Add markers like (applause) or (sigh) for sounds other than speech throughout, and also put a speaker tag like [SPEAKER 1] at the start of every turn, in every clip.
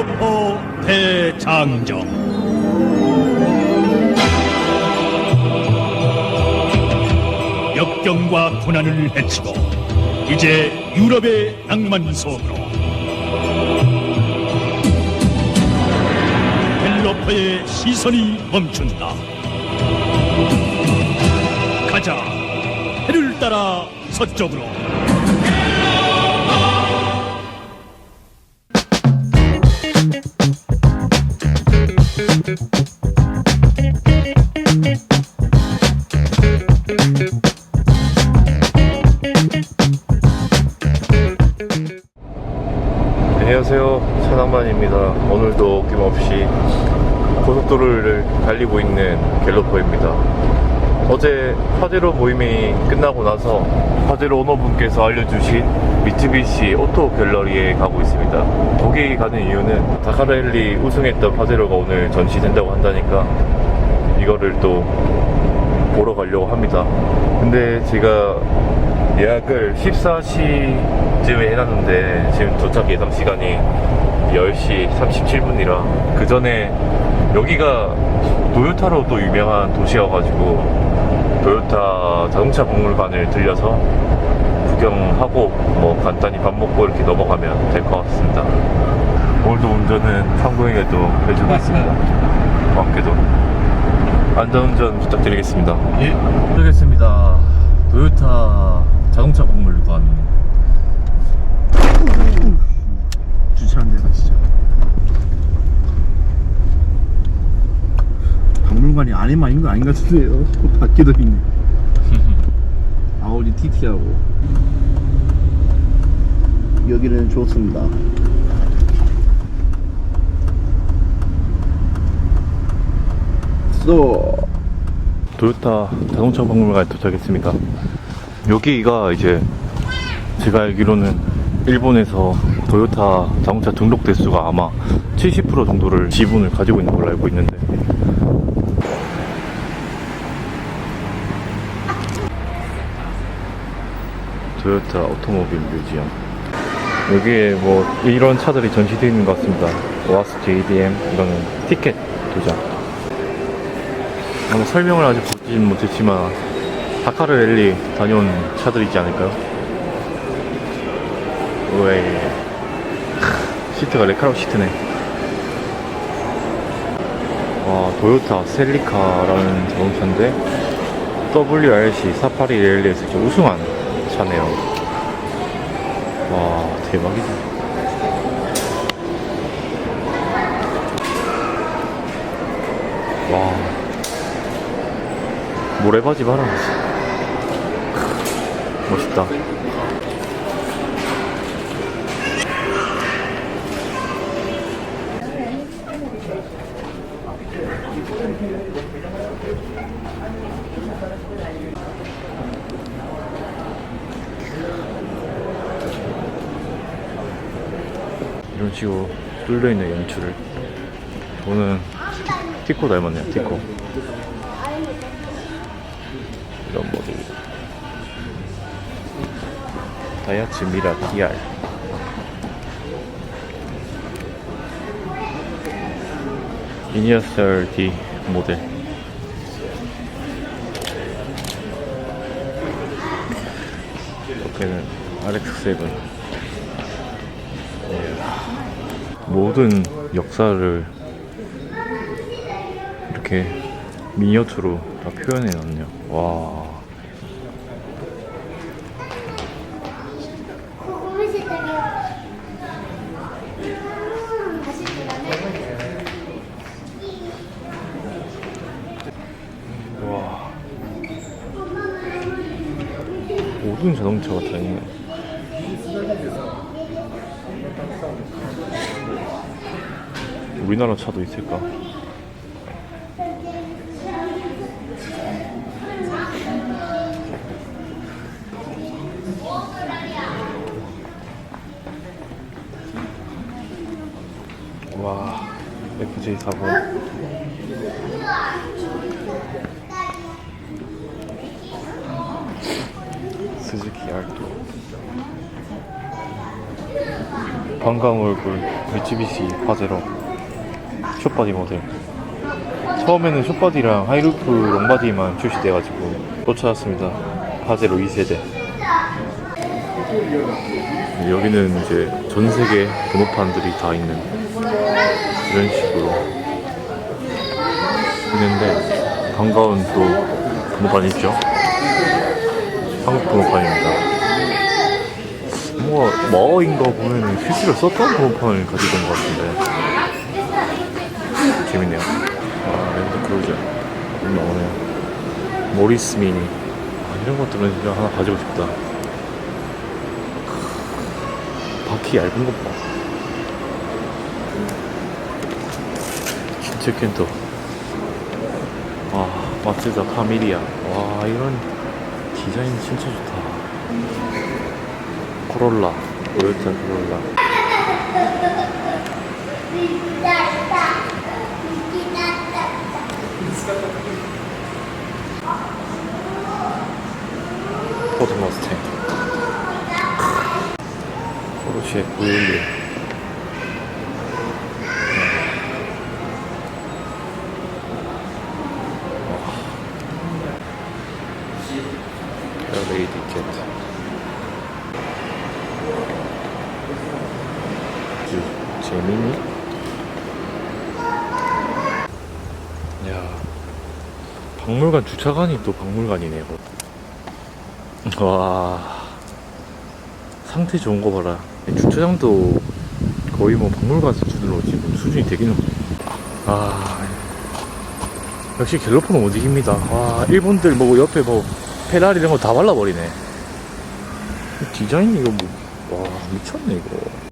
[SPEAKER 1] 갤러퍼 대장정. 역경과 고난을 헤치고 이제 유럽의 낭만 속으로 갤러퍼의 시선이 멈춘다. 가자. 해를 따라 서쪽으로
[SPEAKER 2] 안녕하세요. 차낭만입니다. 오늘도 어김없이 고속도로를 달리고 있는 갤러퍼입니다. 어제 파제로 모임이 끝나고 나서 파제로 오너분께서 알려주신 미츠비시 오토 갤러리에 가고 있습니다. 거기 가는 이유는 다카라엘리 우승했던 파제로가 오늘 전시된다고 한다니까 이거를 또 보러 가려고 합니다. 근데 제가 예약을 14시쯤에 해놨는데 지금 도착 예상 시간이 10시 37분이라 그 전에 여기가 도요타로 또 유명한 도시여가지고 도요타 자동차 박물관을 들려서 구경하고 뭐 간단히 밥 먹고 이렇게 넘어가면 될 것 같습니다. 오늘도 운전은 상동에게도 해주고 있습니다. (laughs) 고맙게도 안전운전 부탁드리겠습니다. 예, 하겠습니다. 도요타 자동차 박물관.
[SPEAKER 3] 주차한 데가 진짜 박물관이 안에만 있는 거 아닌 것 같은데요 밖에도 있네 아우디 TT하고. 여기는 좋습니다. 쏘.
[SPEAKER 2] 도요타 자동차 박물관에 도착했습니다. 여기가 이제 제가 알기로는 일본에서 도요타 자동차 등록 대수가 아마 70% 정도를 지분을 가지고 있는 걸로 알고 있는데 도요타 오토모빌 뮤지엄 여기에 뭐 이런 차들이 전시되어 있는 것 같습니다. 와스 JDM 이거는 티켓 도장 아마 설명을 아직 보진 못했지만 다카르 랠리 다녀온 차들이지 않을까요? 왜 시트가 레카로 시트네 와 도요타 셀리카라는 자동차인데 WRC 사파리 랠리에서 우승한 차네요. 와 대박이다. 와. 모래바지 봐라. 멋있다 식으로 뚫려있는 연출을. 저는 티코 닮았네요 티코. 이런 모델 다이아츠 미라 DR 미니어스 D 모델. 옆에는 RX7 모든 역사를 이렇게 미니어처로 다 표현해 놨네요. 와. 와. 모든 자동차가 다 있네. 우리나라 차도 있을까? 와, FJ 4번. 스즈키 R2. 반가운 얼굴 미츠비시 파제로 숏바디 모델. 처음에는 숏바디랑 하이루프 롱바디만 출시돼가지고 또 찾았습니다. 파제로 2세대. 여기는 이제 전 세계 번호판들이 다 있는 이런 식으로 있는데 반가운 또 번호판 있죠? 한국 번호판입니다. 뭔가 마어인 거 보면 실제로 썼던 번호판을 가지고 있는 것 같은데 재밌네요. 아 랜드 크루저 나오네요. 모리스 미니. 아, 이런 것들은 진짜 하나 가지고 싶다. 바퀴 얇은 것 봐. 진짜 켄터 와 마츠다 파미리아. 와 이런 디자인 진짜 좋다. 코롤라. 도요타 코롤라 머스탱. 포르쉐 911 페어레이 디켓 주 재민이 야 박물관 주차관이 또 박물관이네 뭐. 와. 상태 좋은 거 봐라. 주차장도 거의 뭐 박물관 수준으로 지금 수준이 되기는 아 역시 갤로포는 못 이깁니다. 와 일본들 뭐 옆에 뭐 페라리 이런 거 다 발라버리네. 디자인 이거 뭐 와 미쳤네 이거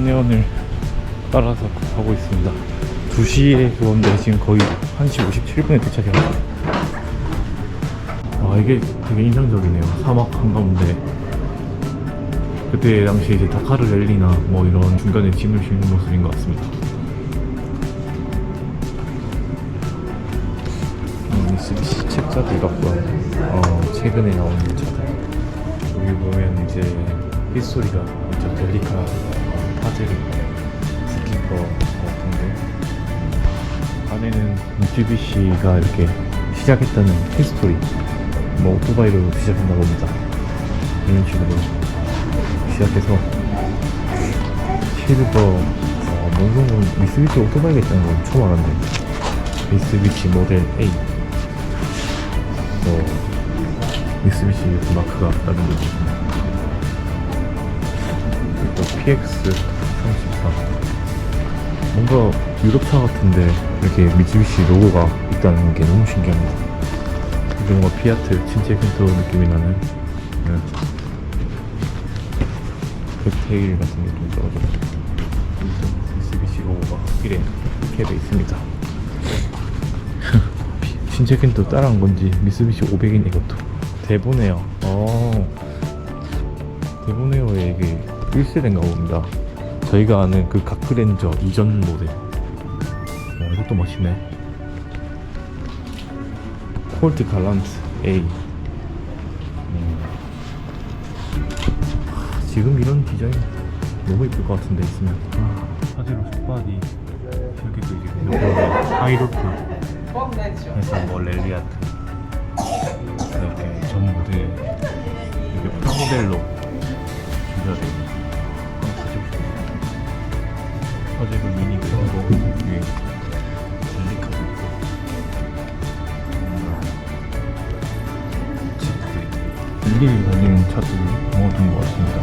[SPEAKER 2] 지금 안내원을 따라서 가고 있습니다. 2시에 그건데 지금 거의 1시 57분에 도착해요. 와, 이게 되게 인상적이네요. 사막 한가운데. 그때 당시에 이제 다카르 랠리나 뭐 이런 중간에 짐을 싣는 모습인 것 같습니다. 음, 미쓰비시 책자들 같고요. 어, 최근에 나온 차들. 여기 보면 이제 빗소리가 있죠. 델리카 파제르 스키퍼 같은데 안에는 미쯔비시가 이렇게 시작했다는 히스토리 뭐 오토바이로 시작했나 봅니다. 이런 식으로 시작해서 실버 어, 뭔가 미쓰비시 오토바이가 있다는 건 처음 알았는데 미쓰비시 모델 A 뭐 미쓰비시 마크가 다른 거 있습니다. 또 PX 34 뭔가 유럽차 같은데 이렇게 미쓰비시 로고가 있다는 게 너무 신기합니다. 이게 뭔가 피아트 친체 켄터 느낌이 나는 네. 백테일 같은 게 좀 떨어져 미쓰비시 로고가 이래 이렇게 돼 있습니다. (laughs) 켄터 따라한 건지 미쓰비시 500인 이것도. 대보네요. 어. 대보네오의 이게 1세대인가 봅니다. 저희가 아는 그 가크렌저 이전 모델. 와, 이것도 멋있네. 콜트 갈란트 A. 음. 하, 지금 이런 디자인 너무 이쁠 것 같은데 있으면. 아, 사제로 숏바디. 여기도 이제 하이로프. 해서 뭐 렐리아트. 이렇게 전 모델. 이게 프라모델로 준비가 되어 화제로 미니 그리고 위에 젤리카도 있고 일일이 달리는 차들이 모든 것 같습니다.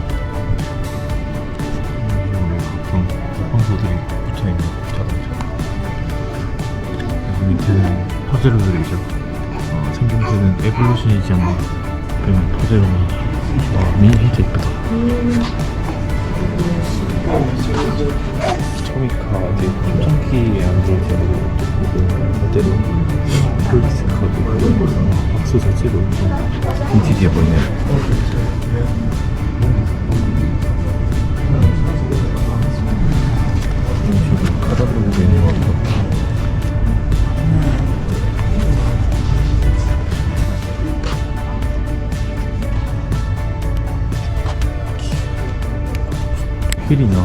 [SPEAKER 2] 음, 각종 방소들이 붙어있는 자동차. 여기 밑에는 그리죠. 어, 생김새는 에볼루션이지 않나. 그러면 파제로만. 와, 미니 진짜 이쁘다. 초미카 이제 첨성기에 안 들어오는 그 모델은 폴리스 카드 그 박스 자체도 빈티지해 보이네요. 이런 타이어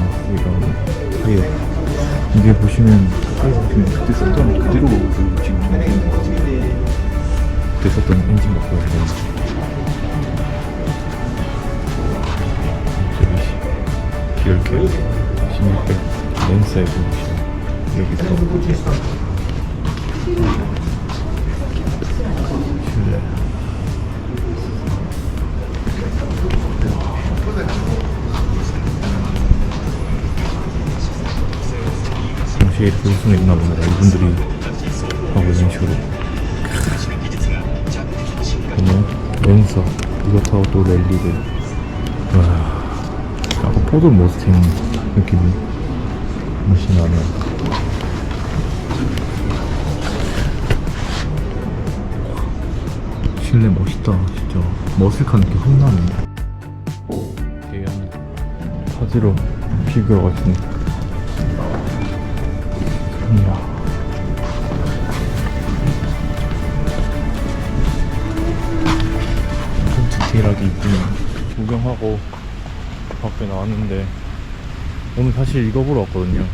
[SPEAKER 2] 보시면 타이어 보시면 그때 썼던 그대로 그 지금 것 같아요 그때 썼던 엔진 바꿔 지금 저기 기열캐 1600 렌스에 보시면 여기서 당시에 이렇게 우승을 했나 봅니다. 이분들이 하고 있는 식으로. 그러면 랜서 이거 타고 또 랠리를. 와, 아까 포드 머스탱 느낌이 훨씬 나네요. 실내 멋있다, 진짜. 머슬한 느낌 확 나네. 대형 파지로 피규어가 있 구경하고 밖에 나왔는데 오늘 사실 이거 보러 왔거든요.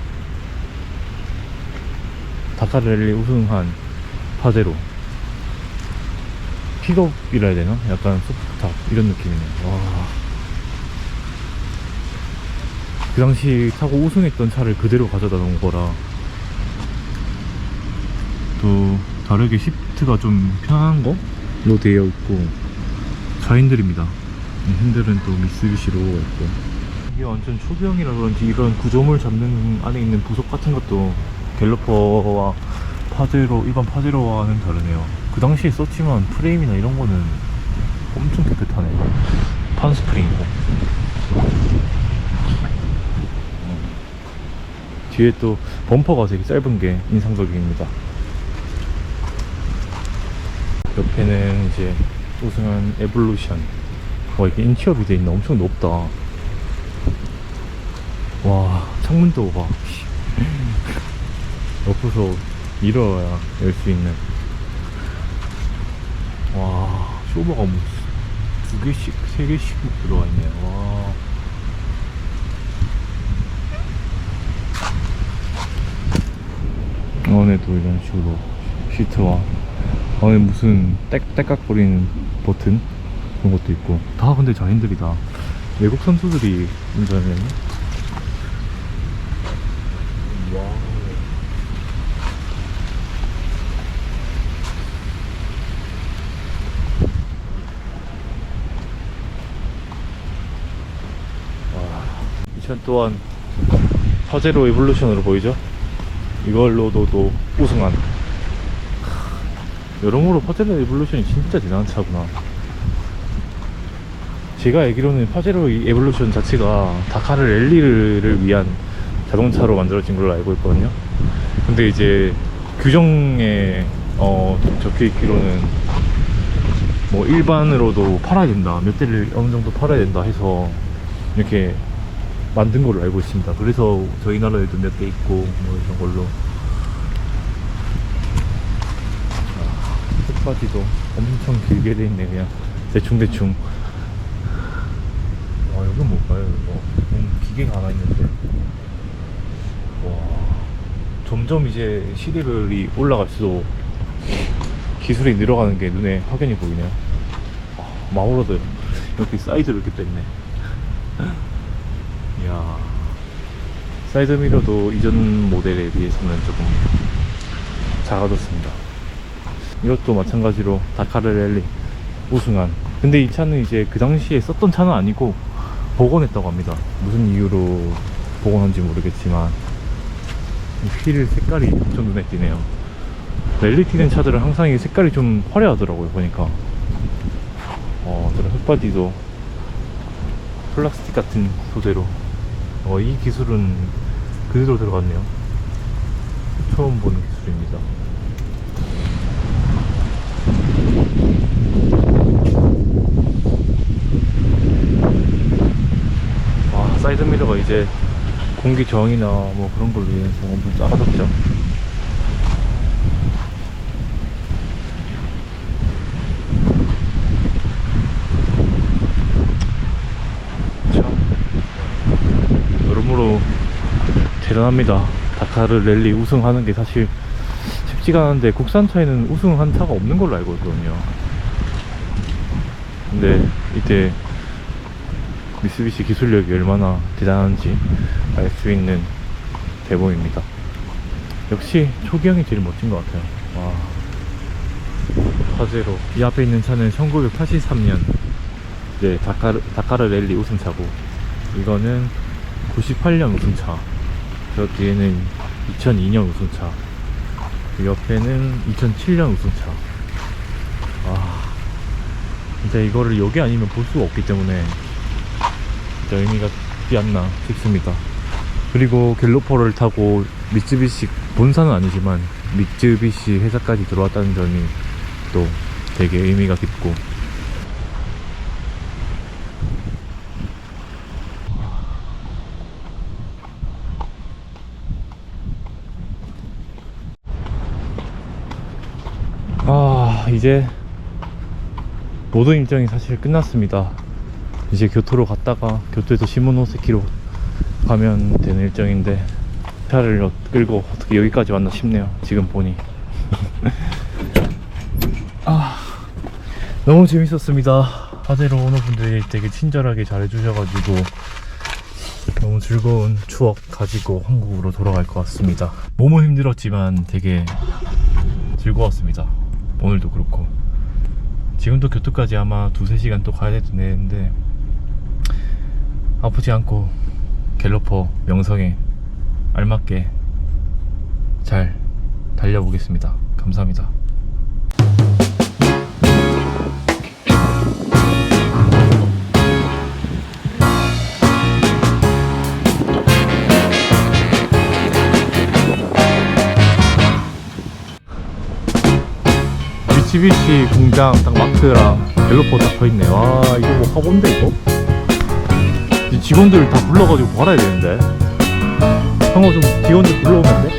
[SPEAKER 2] 다카랠리 우승한 파제로 픽업이라 해야 되나? 약간 소프트탑 이런 느낌이네. 와. 그 당시 타고 우승했던 차를 그대로 가져다 놓은 거라 또 다르게 시프트가 좀 편한 거 로 되어 있고 좌핸들입니다. 핸들은 또 미쓰비시 로고가 있고. 이게 완전 초기형이라 그런지 이런 구조물 잡는 안에 있는 부속 같은 것도 갤러퍼와 파제로 일반 파제로와는 다르네요. 그 당시에 썼지만 프레임이나 이런 거는 엄청 깨끗하네. 판 스프링이고. 뒤에 또 범퍼가 되게 짧은 게 인상적입니다. 옆에는 이제 우승한 에볼루션 와 이게 인치업이 돼 있나 엄청 높다. 와 창문도 봐. (laughs) 옆에서 밀어야 열 수 있는. 와 쇼버가 뭐두 개씩 세 개씩 들어가 있네요 와. 안에도 이런 식으로 시트와 안에 무슨 땡, 땡깍거리는 버튼? 그런 것도 있고. 다 근데 자인들이다. 외국 선수들이 운전을 했네 이차 또한 파제로 에볼루션으로 보이죠? 이걸로도 또 우승한 여러모로 파제로 에볼루션이 진짜 대단한 차구나. 제가 알기로는 파제로 이 에볼루션 자체가 다카르 랠리를 위한 자동차로 만들어진 걸로 알고 있거든요. 근데 이제 규정에 어, 적혀 있기로는 뭐 일반으로도 팔아야 된다 몇 대를 어느 정도 팔아야 된다 해서 이렇게 만든 걸로 알고 있습니다. 그래서 저희 나라에도 몇 대 있고 뭐 이런 걸로 끝까지도 엄청 길게 돼 있네 그냥. 대충대충. 와 여긴 뭘까요 이거. 음, 기계가 하나 있는데. 와. 점점 이제 시대별이 올라갈수록 기술이 늘어가는 게 눈에 확연히 보이네요. 와, 마우러도 이렇게 사이드로 이렇게 뺐네. (laughs) 이야. 사이드 미러도 이전 모델에 비해서는 조금 작아졌습니다 이것도 마찬가지로 다카르 랠리 우승한. 근데 이 차는 이제 그 당시에 썼던 차는 아니고 복원했다고 합니다. 무슨 이유로 복원한지 모르겠지만 이휠 색깔이 엄청 눈에 띄네요. 랠리 뛰는 차들은 항상 이 색깔이 좀 화려하더라고요 보니까. 어 저런 흙바디도 플라스틱 같은 소재로. 어, 이 기술은 그대로 들어갔네요. 처음 보는 기술입니다 와 사이드 미러가 이제 공기 저항이나 뭐 그런 걸 위해서 엄청 작아졌죠. 참 여러모로 대단합니다. 다카르 랠리 우승하는 게 사실 쉽지가 않은데 국산차에는 우승한 차가 없는 걸로 알고 있거든요. 근데 이때 미쓰비시 기술력이 얼마나 대단한지 알 수 있는 대본입니다. 역시 초기형이 제일 멋진 것 같아요. 와. 화제로. 이 앞에 있는 차는 1983년 이제 다카르, 다카르 랠리 우승차고 이거는 98년 우승차. 저 뒤에는 2002년 우승차. 그 옆에는 2007년 우승차. 와. 진짜 이거를 여기 아니면 볼 수가 없기 때문에 진짜 의미가 있지 않나 싶습니다. 그리고 갤로퍼를 타고 미쯔비시 본사는 아니지만 미쯔비시 회사까지 들어왔다는 점이 또 되게 의미가 깊고 아 이제 모든 일정이 사실 끝났습니다. 이제 교토로 갔다가 교토에서 시모노세키로 가면 되는 일정인데 차를 어- 끌고 어떻게 여기까지 왔나 싶네요. 지금 보니. (laughs) 아 너무 재밌었습니다. 화제로 오는 분들이 되게 친절하게 잘해주셔가지고 너무 즐거운 추억 가지고 한국으로 돌아갈 것 같습니다. 몸은 힘들었지만 되게 즐거웠습니다. 오늘도 그렇고. 지금도 교토까지 아마 두세 시간 또 가야 되는데 아프지 않고 갤로퍼 명성에 알맞게 잘 달려보겠습니다. 감사합니다. 미츠비시 공장 딱 마크랑 갤로퍼 딱 서 있네. 와, 이거 뭐 화본데, 이거? 이 직원들 다 불러가지고 말아야 되는데. 형아 좀 직원들 불러오면 안 돼?